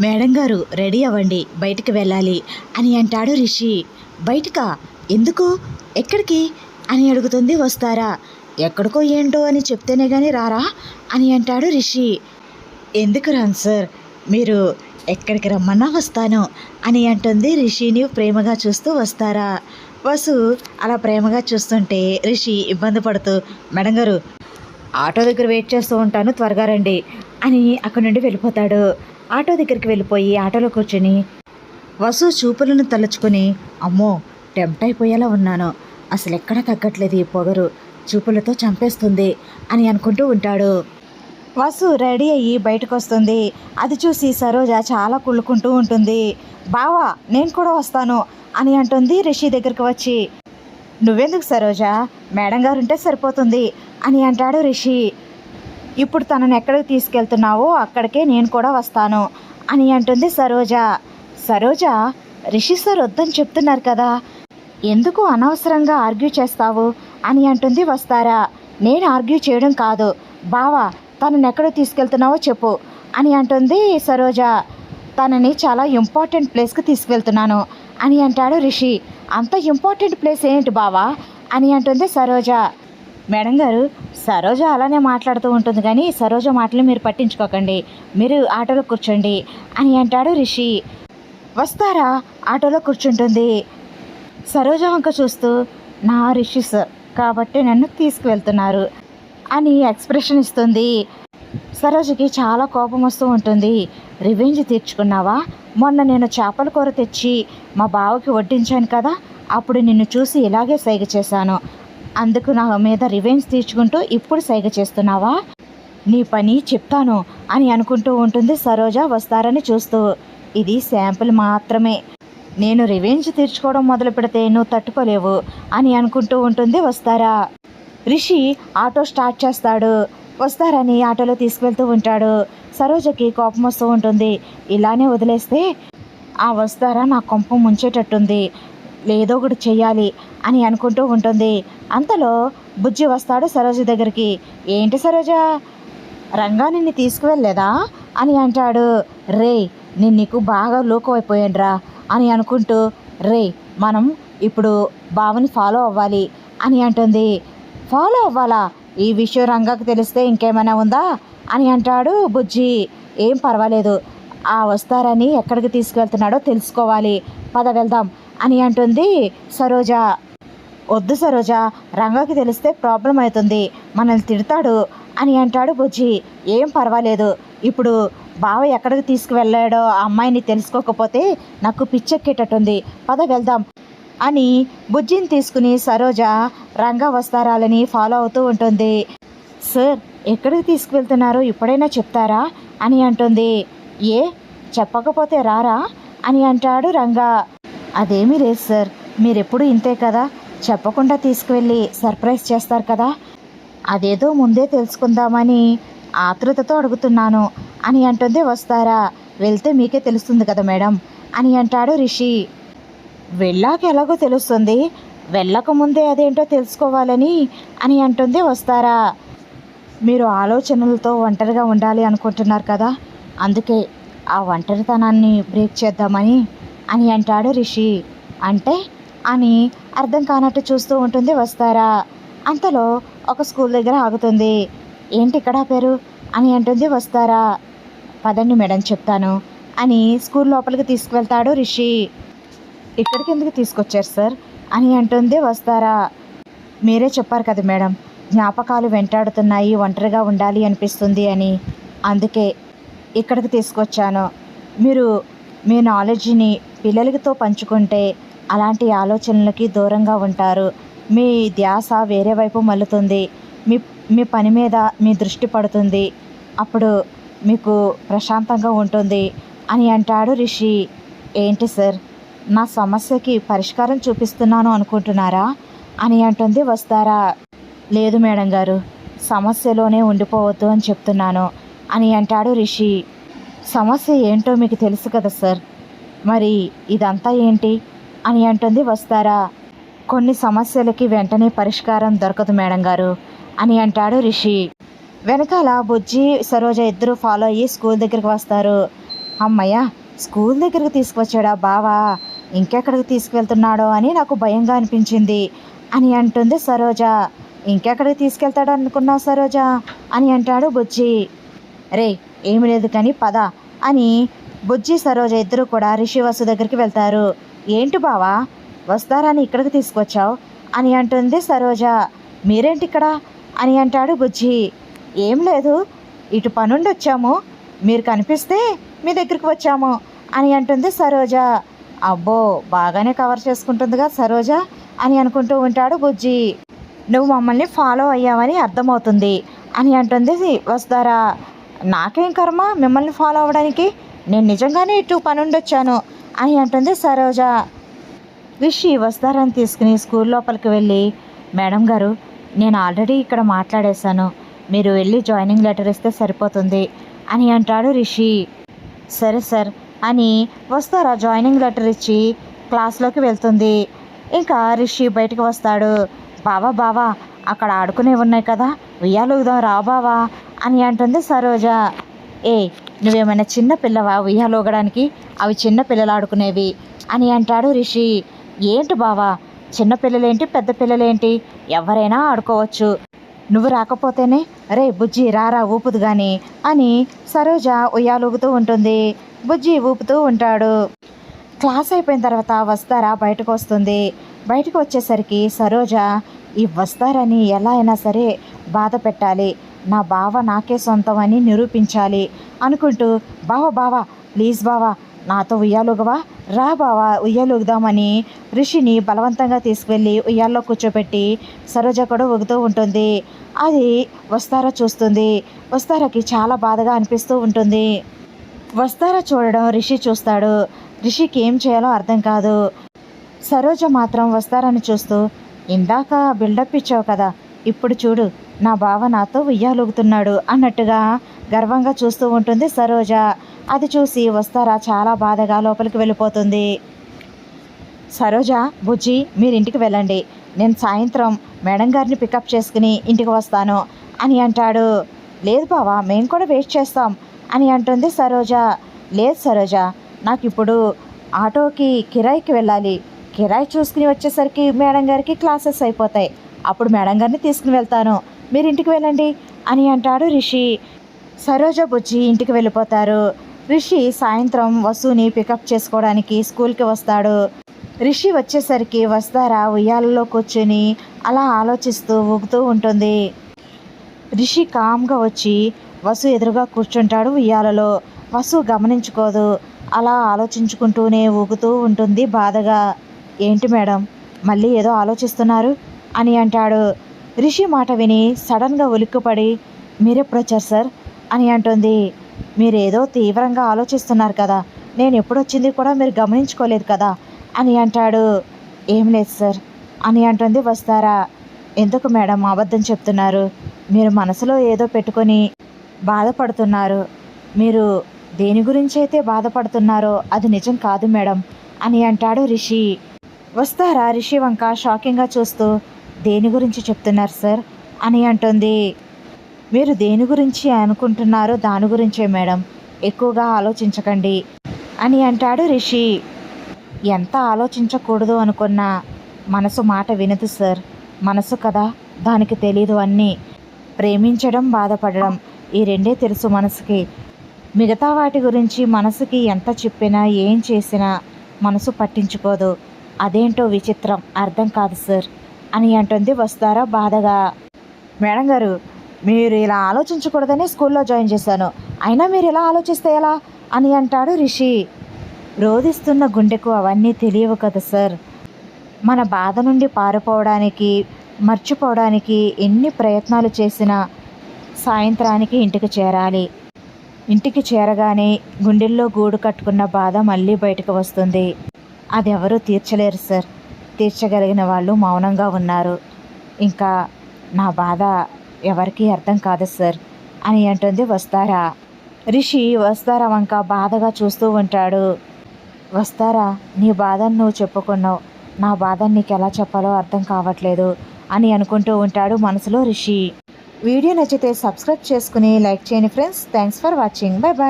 Madam గారు ready అవ్వండి బయటికి వెళ్ళాలి అని అంటాడు రిషి. బయటకా? ఎందుకు? ఎక్కడికి? అని అడుగుతుంది వస్తారా? ఎక్కడికో ఏంటో అని చెప్తేనే కానీ రారా? అని అంటాడు రిషి. ఎందుకు రాను సార్? మీరు ఎక్కడికి రమ్మన్నా వస్తాను అని అంటుంది రిషిని ప్రేమగా చూస్తూ వస్తారా? వసు అలా ప్రేమగా చూస్తుంటే రిషి ఇబ్బంది పడుతూ మేడం గారు ఆటో దగ్గర వెయిట్ చేస్తూ ఉంటాను త్వరగా రండి అని అక్కడి నుండి వెళ్ళిపోతాడు. ఆటో దగ్గరికి వెళ్ళిపోయి ఆటోలో కూర్చొని వసు చూపులను తలుచుకొని అమ్మో టెంప్ట్ అయిపోయేలా ఉన్నాను. అసలు ఎక్కడ తగ్గట్లేదు ఈ పొగరు. చూపులతో చంపేస్తుంది అని అనుకుంటూ ఉంటాడు. వసు రెడీ అయ్యి బయటకు వస్తుంది అది చూసి సరోజ చాలా కుళ్ళుకుంటూ ఉంటుంది. బావా నేను కూడా వస్తాను అని అంటుంది రిషి దగ్గరికి వచ్చి. నువ్వెందుకు సరోజ? మేడం గారు ఉంటే సరిపోతుంది అని అంటాడు రిషి. ఇప్పుడు తనని ఎక్కడికి తీసుకెళ్తున్నావో అక్కడికే నేను కూడా వస్తాను అని అంటుంది సరోజ. సరోజ రిషి సార్ వద్దని చెప్తున్నారు కదా ఎందుకు అనవసరంగా ఆర్గ్యూ చేస్తావు అని అంటుంది వస్తారా. నేను ఆర్గ్యూ చేయడం కాదు బావా తనని ఎక్కడ తీసుకెళ్తున్నావో చెప్పు అని అంటుంది సరోజ. తనని చాలా ఇంపార్టెంట్ ప్లేస్కి తీసుకెళ్తున్నాను అని అంటాడు రిషి. అంత ఇంపార్టెంట్ ప్లేస్ ఏంటి బావా అని అంటుంది సరోజ. మేడం గారు సరోజ అలానే మాట్లాడుతూ ఉంటుంది కానీ సరోజ మాటలు మీరు పట్టించుకోకండి. మీరు ఆటోలో కూర్చోండి అని అంటాడు రిషి. వస్తారా? ఆటోలో కూర్చుంటుంది. సరోజ వంక చూస్తూ నా రిషి సార్ కాబట్టి నన్ను తీసుకువెళ్తున్నారు అని ఎక్స్ప్రెషన్ ఇస్తుంది. సరోజకి చాలా కోపం వస్తూ ఉంటుంది. రివెంజ్ తీర్చుకున్నావా? మొన్న నేను చేపల కూర తెచ్చి మా బావకి వడ్డించాను కదా అప్పుడు నిన్ను చూసి ఇలాగే సైగ చేశాను. అందుకు నా మీద రివెంజ్ తీర్చుకుంటూ ఇప్పుడు సైగ చేస్తున్నావా? నీ పని చెప్తాను అని అనుకుంటూ ఉంటుంది సరోజ వస్తారని చూస్తూ. ఇది శాంపుల్ మాత్రమే. నేను రివెంజ్ తీర్చుకోవడం మొదలు పెడితే నువ్వు తట్టుకోలేవు అని అనుకుంటూ ఉంటుంది వస్తారా? రిషి ఆటో స్టార్ట్ చేస్తాడు. వస్తారని ఆటోలో తీసుకువెళ్తూ ఉంటాడు. సరోజకి కోపం వస్తూ ఉంటుంది. ఇలానే వదిలేస్తే ఆ వస్తారా నా కొంప ముంచేటట్టుంది. లేదో ఒకటి చెయ్యాలి అని అనుకుంటూ ఉంటుంది. అంతలో బుజ్జి వస్తాడు సరోజ దగ్గరికి. ఏంటి సరోజ? రంగా నిన్ను తీసుకువెళ్ళలేదా అని అంటాడు. రే నేను నీకు బాగా లోకమైపోయానురా అని అనుకుంటూ రే మనం ఇప్పుడు బావని ఫాలో అవ్వాలి అని అంటుంది. ఫాలో అవ్వాలా? ఈ విషయం రంగాకు తెలిస్తే ఇంకేమైనా ఉందా? అని అంటాడు బుజ్జి. ఏం పర్వాలేదు. ఆ వస్తారని ఎక్కడికి తీసుకువెళ్తున్నాడో తెలుసుకోవాలి. పద వెళ్దాం అని అంటుంది సరోజ. వద్దు సరోజ రంగకి తెలిస్తే ప్రాబ్లం అవుతుంది. మనల్ని తిడతాడు అని అంటాడు బుజ్జి. ఏం పర్వాలేదు. ఇప్పుడు బావ ఎక్కడికి తీసుకువెళ్ళాడో ఆ అమ్మాయిని తెలుసుకోకపోతే నాకు పిచ్చెక్కేటట్టుంది. పద వెళ్దాం అని బుజ్జిని తీసుకుని సరోజ రంగా వస్తారాలని ఫాలో అవుతూ ఉంటుంది. సార్ ఎక్కడికి తీసుకువెళ్తున్నారో? ఇప్పుడైనా చెప్తారా? అని అంటుంది. ఏ? చెప్పకపోతే రారా? అని అంటాడు రంగా. అదేమీ లేదు సార్. మీరెప్పుడు ఇంతే కదా? చెప్పకుండా తీసుకువెళ్ళి సర్ప్రైజ్ చేస్తారు కదా. అదేదో ముందే తెలుసుకుందామని ఆతృతతో అడుగుతున్నాను. అని అంటుంది వస్తారా? వెళ్తే మీకే తెలుస్తుంది కదా మేడం అని అంటాడు రిషి. వెళ్ళాక ఎలాగో తెలుస్తుంది. వెళ్ళక ముందే అదేంటో తెలుసుకోవాలని అని అంటుంది వస్తారా? మీరు ఆలోచనలతో ఒంటరిగా ఉండాలి అనుకుంటున్నారు కదా. అందుకే ఆ ఒంటరితనాన్ని బ్రేక్ చేద్దామని అని అంటాడు రిషి. అంటే? అని అర్థం కానట్టు చూస్తూ ఉంటుంది వస్తారా. అంతలో ఒక స్కూల్ దగ్గర ఆగుతుంది. ఏంటి ఇక్కడ పేరు? అని అంటుంది వస్తారా. పదండి మేడం చెప్తాను అని స్కూల్ లోపలికి తీసుకువెళ్తాడు రిషి. ఇక్కడికి ఎందుకు తీసుకొచ్చారు సార్? అని అంటుంది వస్తారా. మీరే చెప్పారు కదా మేడం జ్ఞాపకాలు వెంటాడుతున్నాయి ఒంటరిగా ఉండాలి అనిపిస్తుంది అని. అందుకే ఇక్కడికి తీసుకొచ్చాను. మీరు మీ నాలెడ్జ్ని పిల్లలతో పంచుకుంటే అలాంటి ఆలోచనలకి దూరంగా ఉంటారు. మీ ధ్యాస వేరే వైపు మల్లుతుంది. మీ మీ పని మీద మీ దృష్టి పడుతుంది. అప్పుడు మీకు ప్రశాంతంగా ఉంటుంది అని అంటాడు రిషి. ఏంటి సార్? నా సమస్యకి పరిష్కారం చూపిస్తున్నాను అనుకుంటున్నారా? అని అంటుంది వస్తారా? లేదు మేడం గారు సమస్యలోనే ఉండిపోవద్దు అని చెప్తున్నాను అని అంటాడు రిషి. సమస్య ఏంటో మీకు తెలుసు కదా సార్. మరి ఇదంతా ఏంటి? అని అంటుంది వస్తారా? కొన్ని సమస్యలకి వెంటనే పరిష్కారం దొరకదు మేడం గారు అని అంటాడు రిషి. వెనకాల బుజ్జి సరోజ ఇద్దరు ఫాలో అయ్యి స్కూల్ దగ్గరికి వస్తారు. అమ్మయ్య స్కూల్ దగ్గరకు తీసుకువచ్చాడా బావా? ఇంకెక్కడికి తీసుకువెళ్తున్నాడో అని నాకు భయంగా అనిపించింది అని అంటుంది సరోజ. ఇంకెక్కడికి తీసుకెళ్తాడు అనుకున్నావు సరోజ? అని అంటాడు బుజ్జి. రే ఏమి లేదు కానీ పద అని బుజ్జి సరోజ ఇద్దరు కూడా రిషి వసు దగ్గరికి వెళ్తారు. ఏంటి బావా? వస్తారని ఇక్కడికి తీసుకొచ్చావు? అని అంటుంది సరోజ. మీరేంటి ఇక్కడ అని అంటాడు బుజ్జి. ఏం లేదు. ఇటు పనుండి వచ్చాము మీరు కనిపిస్తే మీ దగ్గరికి వచ్చాము అని అంటుంది సరోజ. అబ్బో బాగానే కవర్ చేసుకుంటుందిగా సరోజ అని అనుకుంటూ ఉంటాడు బుజ్జి. నువ్వు మమ్మల్ని ఫాలో అయ్యావని అర్థమవుతుంది అని అంటుంది వస్తారా. నాకేం కర్మ మిమ్మల్ని ఫాలో అవ్వడానికి? నేను నిజంగానే ఇటు పనుండి వచ్చాను అని అంటుంది సరోజ. రిషి వస్తారని తీసుకుని స్కూల్ లోపలికి వెళ్ళి మేడం గారు నేను ఆల్రెడీ ఇక్కడ మాట్లాడేశాను. మీరు వెళ్ళి జాయినింగ్ లెటర్ ఇస్తే సరిపోతుంది అని అంటాడు రిషి. సరే సార్ అని వస్తారా జాయినింగ్ లెటర్ ఇచ్చి క్లాస్లోకి వెళ్తుంది. ఇంకా రిషి బయటకు వస్తాడు. బావా బావా అక్కడ ఆడుకునే ఉన్నాయి కదా. ఉయ్యాలుగుదాం రా బావా అని అంటుంది సరోజ. ఏ నువ్వేమైనా చిన్న పిల్లవా? ఉయ్యాలోగడానికి అవి చిన్న పిల్లలు ఆడుకునేవి అని అంటాడు రిషి. ఏంటి బావా? చిన్న పిల్లలేంటి పెద్ద పిల్లలేంటి? ఎవరైనా ఆడుకోవచ్చు. నువ్వు రాకపోతేనే రే బుజ్జి రారా ఊపుదు గాని అని సరోజ ఉయ్యాలూగుతూ ఉంటుంది. బుజ్జి ఊపుతూ ఉంటాడు. క్లాస్ అయిపోయిన తర్వాత వస్తారా? బయటకు వస్తుంది. బయటకు వచ్చేసరికి సరోజ ఈ వస్తారని ఎలా అయినా సరే బాధ పెట్టాలి. నా బావ నాకే సొంతం అని నిరూపించాలి. అనుకుంటూ బావ బావా ప్లీజ్ బావా నాతో ఉయ్యాలోగవా? రా బావా ఉయ్యాలోగుదామని. ఋషిని బలవంతంగా తీసుకువెళ్ళి ఉయ్యాల్లో కూర్చోబెట్టి సరోజ కూడా ఊగుతూ ఉంటుంది. అది వస్తారా చూస్తుంది. వస్తారాకి చాలా బాధగా అనిపిస్తూ ఉంటుంది. వస్తారా చూడడం రిషి చూస్తాడు. రిషికి ఏం చేయాలో అర్థం కాదు. సరోజ మాత్రం వస్తారని చూస్తూ ఇందాక బిల్డప్ ఇచ్చావు కదా ఇప్పుడు చూడు నా బావ నాతో ఉయ్యాలోగుతున్నాడు అన్నట్టుగా గర్వంగా చూస్తూ ఉంటుంది సరోజ. అది చూసి వస్తారా చాలా బాధగా లోపలికి వెళ్ళిపోతుంది. సరోజ బుజ్జి మీరు ఇంటికి వెళ్ళండి. నేను సాయంత్రం మేడం గారిని పికప్ చేసుకుని ఇంటికి వస్తాను అని అంటాడు. లేదు బావా మేము కూడా వెయిట్ చేస్తాం అని అంటుంది సరోజ. లేదు సరోజ నాకు ఇప్పుడు ఆటోకి కిరాయికి వెళ్ళాలి. కిరాయి చూసుకుని వచ్చేసరికి మేడం గారికి క్లాసెస్ అయిపోతాయి. అప్పుడు మేడం గారిని తీసుకుని వెళ్తాను. మీరు ఇంటికి వెళ్ళండి అని అంటాడు రిషి. సరోజ బుజ్జి ఇంటికి వెళ్ళిపోతారు. రిషి సాయంత్రం వసుని పికప్ చేసుకోవడానికి స్కూల్కి వస్తాడు. రిషి వచ్చేసరికి వస్తారా ఉయ్యాలలో కూర్చుని అలా ఆలోచిస్తూ ఊగుతూ ఉంటుంది. రిషి కామ్గా వచ్చి వసు ఎదురుగా కూర్చుంటాడు ఉయ్యాలలో. వసు గమనించుకోదు. అలా ఆలోచించుకుంటూనే ఊగుతూ ఉంటుంది బాధగా. ఏంటి మేడం మళ్ళీ ఏదో ఆలోచిస్తున్నారు? అని అంటాడు. రిషి మాట విని సడన్గా ఒలిక్కుపడి మీరెప్పుడొచ్చారు సార్? అని అంటుంది. మీరేదో తీవ్రంగా ఆలోచిస్తున్నారు కదా నేను ఎప్పుడు వచ్చింది కూడా మీరు గమనించుకోలేదు కదా అని అంటాడు. ఏం లేదు సార్ అని అంటుంది వస్తారా. ఎందుకు మేడం అబద్ధం చెప్తున్నారు? మీరు మనసులో ఏదో పెట్టుకొని బాధపడుతున్నారు. మీరు దేని గురించి అయితే బాధపడుతున్నారో అది నిజం కాదు మేడం అని అంటాడు రిషి. వస్తారా రిషి వంక షాకింగ్గా చూస్తూ. దేని గురించి చెప్తున్నారు సార్? అని అంటుంది. మీరు దేని గురించి అనుకుంటున్నారో దాని గురించే మేడం. ఎక్కువగా ఆలోచించకండి అని అంటాడు రిషి. ఎంత ఆలోచించకూడదు అనుకున్నా మనసు మాట వినదు సార్. మనసు కదా దానికి తెలీదు అన్నీ. ప్రేమించడం బాధపడడం ఈ రెండే తెలుసు మనసుకి. మిగతా వాటి గురించి మనసుకి ఎంత చెప్పినా ఏం చేసినా మనసు పట్టించుకోదు. అదేంటో విచిత్రం అర్థం కాదు సార్. అని అంటుంది వస్తారా బాధగా. మేడం గారు మీరు ఇలా ఆలోచించకూడదని స్కూల్లో జాయిన్ చేశాను. అయినా మీరు ఇలా ఆలోచిస్తే ఎలా? అని అంటాడు రిషి. రోధిస్తున్న గుండెకు అవన్నీ తెలియవు కదా సార్. మన బాధ నుండి పారిపోవడానికి మర్చిపోవడానికి ఎన్ని ప్రయత్నాలు చేసినా సాయంత్రానికి ఇంటికి చేరాలి. ఇంటికి చేరగానే గుండెల్లో గూడు కట్టుకున్న బాధ మళ్ళీ బయటకు వస్తుంది. అది ఎవరూ తీర్చలేరు సార్. తీర్చగలిగిన వాళ్ళు మౌనంగా ఉన్నారు. ఇంకా నా బాధ ఎవరికీ అర్థం కాదు సార్ అని అంటుంది వస్తారా. రిషి వస్తారా వంక బాధగా చూస్తూ ఉంటాడు. వస్తారా నీ బాధను నువ్వు చెప్పుకున్నావు. నా బాధను నీకు ఎలా చెప్పాలో అర్థం కావట్లేదు అని అనుకుంటూ ఉంటాడు మనసులో రిషి. వీడియో నచ్చితే సబ్స్క్రైబ్ చేసుకుని లైక్ చేయండి friends. Thanks for watching. Bye bye